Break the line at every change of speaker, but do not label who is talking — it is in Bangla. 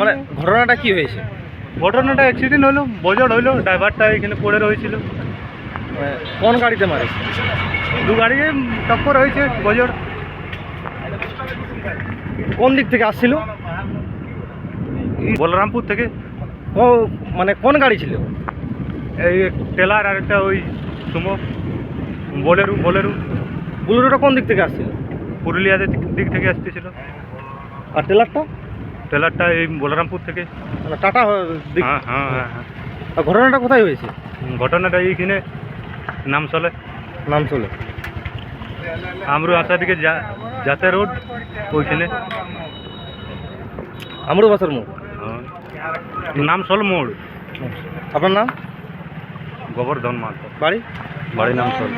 মানে ঘটনাটা কি হয়েছে?
ঘটনাটা অ্যাক্সিডেন্ট হলো বজর হলো ড্রাইভারটা এখানে পড়ে রয়েছিল।
মানে কোন গাড়িতে মারে
দু গাড়ি টক্কর হয়েছে বোঝড়
কোন দিক থেকে আসছিল?
বলরামপুর থেকে।
ও মানে কোন গাড়ি ছিল?
এই টেলার আর একটা ওই সুমো বোলেরু বোলেরু।
বোলেরোটা কোন দিক থেকে আসছিল?
পুরুলিয়াদের দিক- থেকে আসতেছিল।
আর টেলারটা?
টেলারটা এই বলরামপুর থেকে।
মানে টাটা দিক
হ্যাঁ হ্যাঁ হ্যাঁ হ্যাঁ।
আর ঘটনাটা কোথায় হয়েছে?
ঘটনাটা এইখানে নাম চলে
নাম চলে
আমরু আসা দিকে যাতে রোড ওইখানে।
আমরু বাসার মোড়?
হ্যাঁ। নাম চল মোড়।
আপনার নাম?
গোবর্ধন মাহাতো।
বাড়ি?
বাড়ি নাম চল